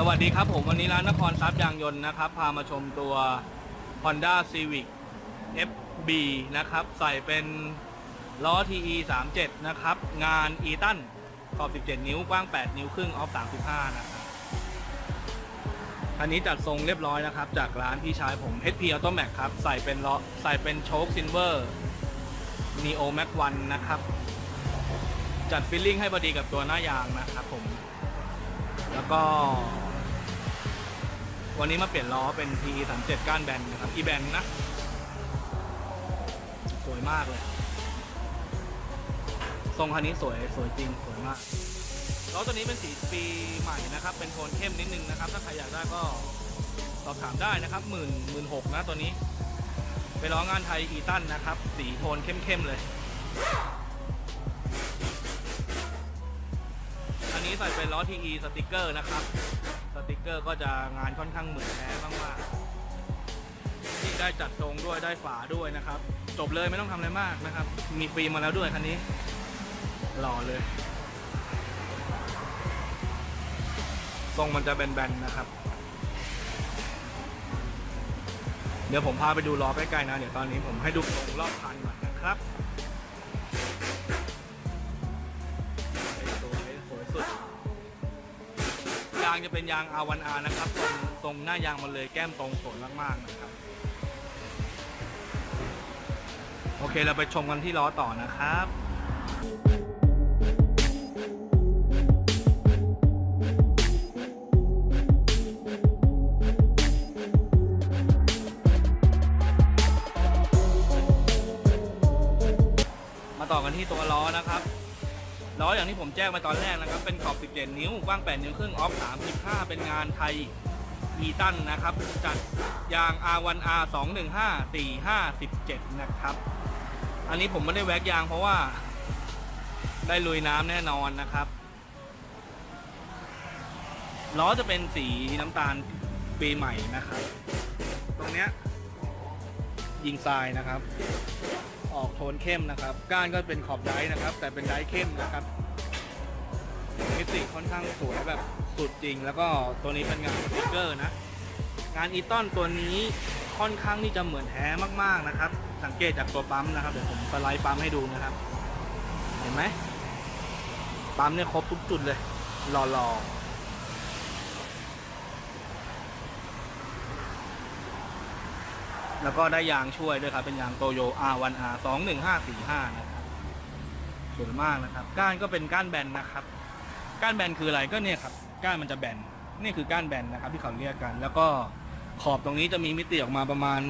สวัสดีครับผมวันนี้ร้านนครทรัพย์ยางยนต์นะครับ พามาชมตัว Honda Civic FB นะครับ ใส่เป็นล้อ TE 37 นะครับ งาน e ตันขอบ 17 นิ้ว กว้าง 8 นิ้วครึ่ง ออฟ 35 นะครับอันนี้จัดทรงเรียบร้อยนะครับ จากร้านพี่ชายผม HP Auto Max ครับ ใส่เป็นล้อใส่เป็นโชคซินเวอร์ Neo Max 1 นะครับ จัดฟิลลิ่งให้พอดีกับตัวหน้ายางนะครับผมแล้วก็ วันนี้มาเปลี่ยนล้อเป็น PE 3 7ก้านแบนนะครับอีแบนนะ สวยมากเลย ทรงคันนี้สวยสวยจริง สวยมากล้อตัวนี้เป็นสีปีใหม่นะครับ เป็นโทนเข้มนิดนึงนะครับ ถ้าใครอยากได้ก็สอบถามได้นะครับหมื่นหมื่นหกนะตัวนี้ เป็นล้องานไทยอีตันนะครับ สีโทนเข้มๆเลย อันนี้ใส่เป็นล้อ TE สติกเกอร์นะครับ ติกเกอร์ก็จะงานค่อนข้างเหมือนแท้มากๆนี่ได้จัดทรงด้วยได้ฝาด้วยนะครับ จบเลยไม่ต้องทำอะไรมากนะครับ มีฟิล์มมาแล้วด้วยคันนี้หล่อเลย ทรงมันจะแบนๆนะครับ เดี๋ยวผมพาไปดูล้อใกล้ๆนะ เดี๋ยวตอนนี้ผมให้ดูทรงรอบคันก่อนนะครับางจะเป็นยาง R1R นะครับตรงตรงหน้ายางมันเลยแก้มตรงสวยมากๆนะครับ โอเคเราไปชมกันที่ล้อต่อนะครับมาต่อกันที่ตัวล้อนะครับ ล้ออย่างที่ผมแจ้งไปตอนแรกนะครับ เป็นขอบ 17 นิ้วกว้าง 8 นิ้วครึ่งออฟ 35 เป็นงานไทยอีตันนะครับ จัดยาง R1R 215 45 17 นะครับ อันนี้ผมไม่ได้แว็กยางเพราะว่า ได้ลุยน้ำแน่นอนนะครับล้อจะเป็นสีน้ำตาลปีใหม่นะครับ ตรงเนี้ยยิงทรายนะครับ ออกโทนเข้มนะครับ ก้านก็เป็นขอบไดร์นะครับ แต่เป็นไดร์เข้มนะครับมิติค่อนข้างสวยแบบสุดจริง แล้วก็ตัวนี้เป็นงานสติกเกอร์นะ งานอีตอนตัวนี้ค่อนข้างที่จะเหมือนแท้มากๆนะครับ สังเกตจากตัวปั๊มนะครับเดี๋ยวผมสไลด์ปั๊มให้ดูนะครับ เห็นไหมปั๊มเนี่ยครบทุกจุดเลยหล่อๆ แล้วก็ได้ยางช่วยด้วยครับ เป็นยางโตโย R1R 21545 นะครับสวยมากนะครับ ก้านก็เป็นก้านแบนนะครับ ก้านแบนคืออะไรก็เนี่ยครับ ก้านมันจะแบน นี่คือก้านแบนนะครับ ที่เขาเรียกกัน แล้วก็ขอบตรงนี้จะมีมิติออกมาประมาณ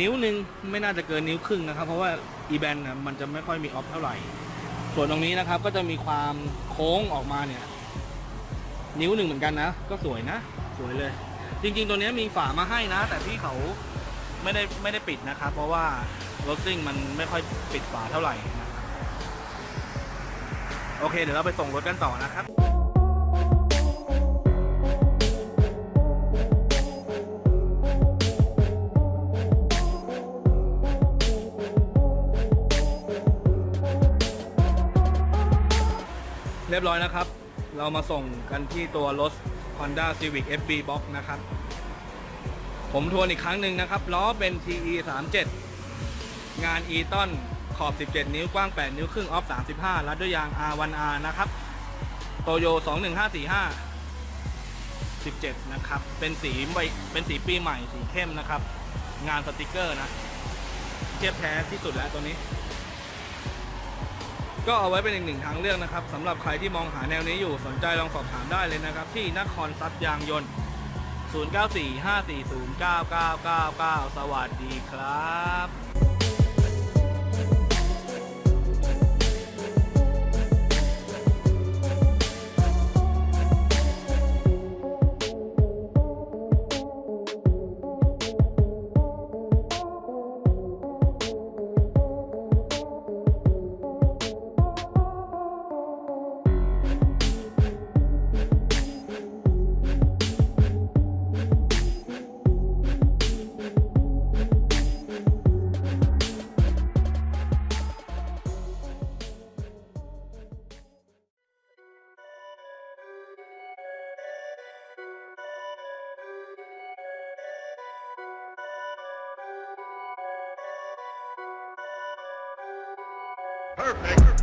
นิ้วหนึ่งไม่น่าจะเกินนิ้วครึ่งนะครับ เพราะว่าอีแบนนะมันจะไม่ค่อยมีออฟเท่าไหร่ ส่วนตรงนี้นะครับ ก็จะมีความโค้งออกมาเนี่ย นิ้วหนึ่งเหมือนกันนะ ก็สวยนะ สวยเลย จริงๆ ตัวนี้มีฝามาให้นะ แต่พี่เขาไม่ได้ไม่ได้ปิดนะครับ เพราะว่ารถซิ่งมันไม่ค่อยปิดฝาเท่าไหร่นะโอเค เดี๋ยวเราไปส่งรถกันต่อนะครับเรียบร้อยนะครับ เรามาส่งกันที่ตัวรถ Honda Civic FB Box นะครับ ผมทวนอีกครั้งหนึ่งนะครับ ล้อเป็น TE 37งาน e t o n ขอบ 17 นิ้วกว้าง 8 นิ้วครึ่งออฟ 35 รัดด้วยยาง R1R นะครับ โตโย 21545 17 นะครับ เป็นสีใบเป็นสีปีใหม่สีเข้มนะครับ งานสติกเกอร์นะ เทียบแท้ที่สุดแล้วตัวนี้ ก็เอาไว้เป็นอีกหนึ่งทางเลือกนะครับสำหรับใครที่มองหาแนวนี้อยู่สนใจลองสอบถามได้เลยนะครับ ที่นครซัดยางยนต์ 0945409999 สวัสดีครับ Perfect.